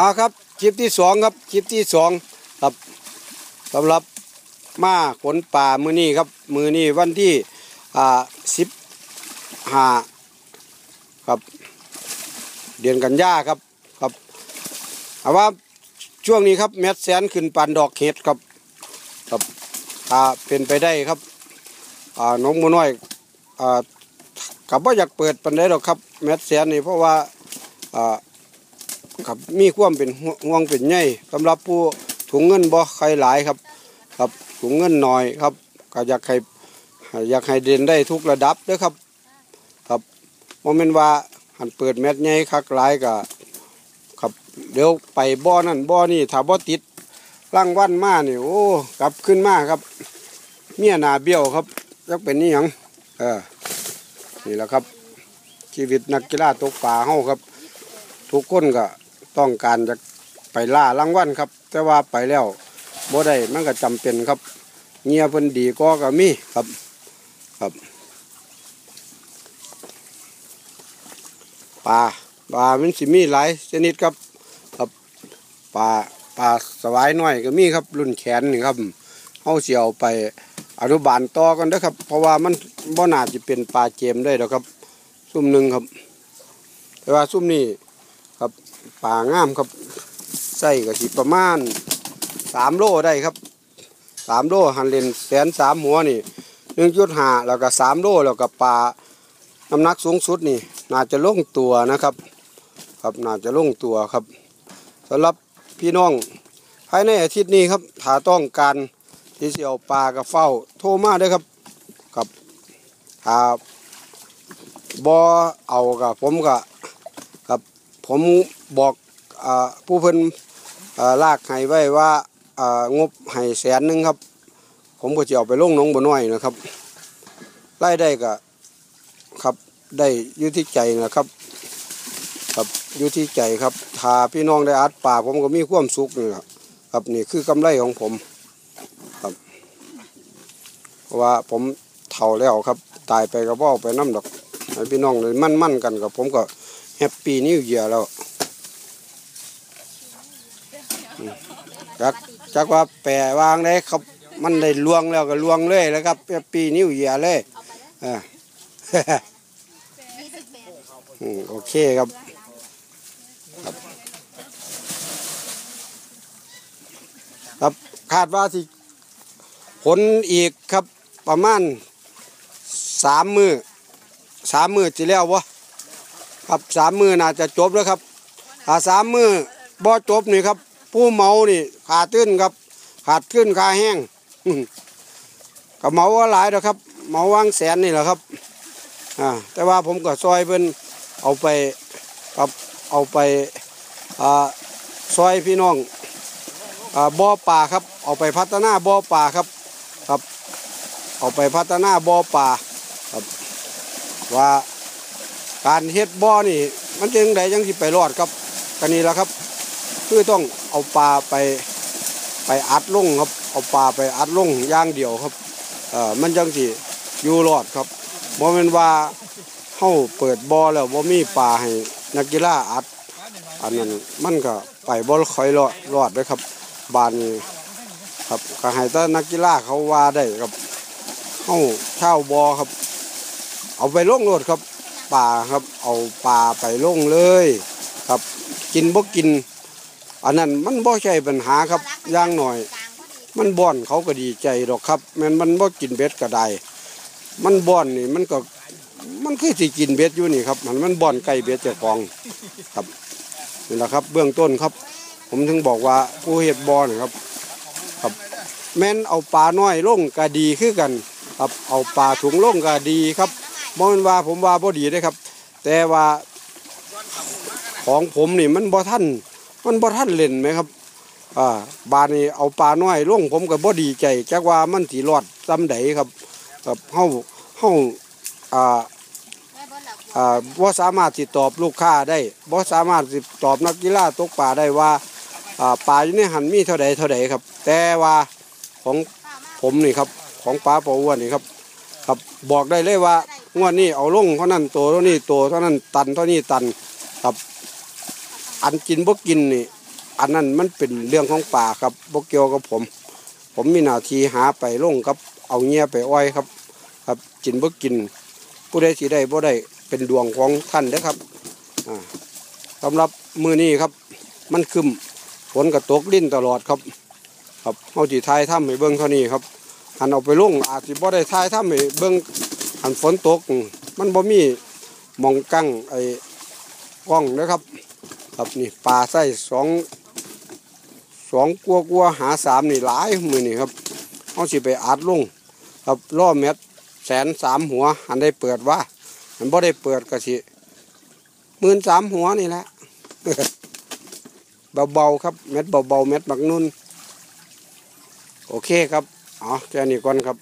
เอาครับคลิปที่สองครับคลิปที่สองครับสำหรับมาขนป่ามือนี้ครับ มือนี้วันที่อ่าสิบห้าครับ เดือนกันยาครับครับเอาว่าช่วงนี้ครับแมดแสนขึ้นปันดอกเห็ดครับครับถ้าเป็นไปได้ครับอ่าน้องมูน้อยอ่ากับว่าอยากเปิดปันได้หรอกครับแมดแสนนี่เพราะว่าอ่า ครับมีความเป็นห่วงเป็นใหญ่สำหรับผู้ถุงเงินบ่ใครหลายครับ ครับถุงเงินหน่อยครับก็อยากให้อยากให้เด่นได้ทุกระดับด้อครับ ครับโมเมนว่าหันเปิดแมทใหญ่คักหลายก็ครับเดี๋ยวไปบ่อนั่นบ่อนี่ถ้าบ่ติดร่างวันมานี่โอ้กลับขึ้นมาครับ เมียนาเบี้ยวครับยักเป็นนี่หยังเออนี่แหละครับ ชีวิตนักกีฬาตกปลาเฮาครับ ทุกคนก็ ต้องการจะไปล่ารางวัลครับ แต่ว่าไปแล้วบ่ได้มันก็จำเป็นครับเงียเพิ่นดีก็ก็มีครับครับปลาปลามันสิมีหลายชนิดครับครับปลาปลาสวายน้อยก็มีครับรุ่นแขนนี่ครับเฮาเสิเอาไปอนุบาลต่อกันเด้ครับ เพราะว่ามันบ่น่าจะเป็นปลาเกมได้ดอกครับ ซุ่มหนึ่งครับ แต่ว่าซุ่มนี้ ครับป่างามครับใส่กะสิประมาณสามโลได้ครับสามโลหันเลนแสนสามหัวนี่หนึ่งจุดห้าแล้วก็สามโลแล้วก็ปลาน้ำหนักสูงสุดนี่น่าจะลงตัวนะครับ ครับน่าจะลงตัวครับสำหรับพี่น้องภายในอาทิตย์นี้ครับถ้าต้องการที่จะเอาปลากระเฝ้าโทรมาเด้ครับครับถ้าบอเอากับผมก็ ผมบอกอผู้เพิ่นอ่าลากให้ไว้ว่างบให้แสนหนึ่งครับ ผมก็จะเอาไปลงน้องบัวน้อยนะครับไล่ได้ก็ครับได้ยุที่ใจนะครับ ครับยุที่ใจครับถ้าพี่น้องได้อัดป่าผมก็มีความสุขนี่แหละครับนี่คือกำไรของผมครับเพราะว่าผมเฒ่าแล้วครับ ตายไปก็บ่เอาไปน้ำดอกให้พี่น้องเลยมั่นๆกันกับผมก็ แฮปปี้นิวเยียร์แล้วอืมจักจักว่าแปลวางได้ครับมันได้ลวงแล้วก็ลวงเลยแล้วครับแฮปปี้นิวเยียร์เลยอ่าโอเคครับครับ ครับคาดว่าสิผลอีกครับประมาณสามมือสามมือจีแล้ววะ ครับสามมือน่าจะจบแล้วครับถ้าสามมือบ่จบนี่ครับ ผู้เมานี่ขาดตื้นครับ ขาดขึ้นขาแห้งก็เมาว่าหลายแล้วครับ เมาวางแสนนี่แหละครับอ่าแต่ว่าผมก็ซอยเพิ่นเอาไปครับเอาไปอ่าซอยพี่น้องอ่าบ่อป่าครับ เอาไปพัฒนาบ่อป่าครับครับ เอาไปพัฒนาบ่อป่าครับว่า การเฮ็ดบ่อนี่ มันจึงไดยังสิไปรอดครับกันนี้แหละครับ คือต้องเอาปลาไปไปอัดลงครับ เอาปลาไปอัดลงย่างเดียวครับเอ่อมันจังสิอยู่รอดครับบ่แม่นว่าเฮาเปิดบ่อแล้วบ่มีปลาให้นักกีฬาอัด อันนั้นมันก็ไปบ่ค่อยรอดรอดเลยครับ บานนี้ครับก็ให้แต่นักกีฬาเขาว่าได้ครับเฮาเช่าบ่อครับ เอาไปลงรถครับ ป่าครับ เอาปลาไปลงเลย ครับ กินบ่กิน อันนั้นมันบ่ใช่ปัญหาครับย่างหน่อย มันบ่อนเขาก็ดีใจดอกครับแม่นมันบ่กินเบ็ดก็ได้มันบ่อนนี่มันก็มันคือสิกินเบ็ดอยู่นี่ครับมันมันบ่อนไก่เบ็ดเจ้าของครับนี่แหละครับ เบื้องต้นครับ ผมถึงบอกว่าผู้เฮ็ดบ่อนครับ ครับ แม่นเอาปลาน้อยลงก็ดีคือกัน ครับเอาปลาถุงลงก็ดีครับ บ่แมันว่าผมว่าบ่ดีเด้ครับ แต่ว่าของผมนี่มันบ่ทันมันบ่ทันเล่นไหมครับอ่าบานนี้เอาปลาน้อยลงผมก็บ่ดีใจจักว่ามันสิรอดซ้ำใดครับครับเฮาเฮาอ่าอ่าบ่สามารถสิดตอบลูกค้าได้บ่สามารถสิดตอบนักกีฬาตกปลาได้ว่าอ่าปลาอยู่ในหันมีเท่าใดเท่าใดครับ แต่ว่าของผมนี่ครับของปลาปลาอ้วนนี่ครับ ครับบอกได้เลยว่า งวดนี้เอาลงเท่านั้นตัวเท่านี้ตัวเท่านั้นตันเท่านี้ตันครับ อันกินบ่กินนี่ อันนั้นมันเป็นเรื่องของป่าครับบ่เกี่ยวกับผม ผมมีหน้าที่หาไปลงครับ เอาเงี้ยไปอ้อยครับ ครับกินบ่กิน ผู้ใดสิได้บ่ได้เป็นดวงของท่านเด้อครับอ่าสำหรับมือนี้ครับ มันคึมฝนก็ตกลิ้นตลอดครับ ครับเฮาสิทายถ้ำให้เบิ่งเท่านี้ครับหันเอาไปลงอาจสิบ่ได้ทายถ้ำให้เบิ่ง หันฝนตกมันบ่มีมองกั้งไอ้กล้องนะครับ ครับนี่ปลาไส้สองสองกัวกัวหาสามนี่หลายมือนี่ครับเอาสิไปอัดลงครับล่อเม็ดแสนสามหัว อันได้เปิดว่ามันบ่ได้เปิดก็สิหมื่นสามหัวนี่แหละเบาๆครับเม็ดเบาๆเม็ดบักนุ่นโอเคครับอ๋อแค่นี้ก่อนครับ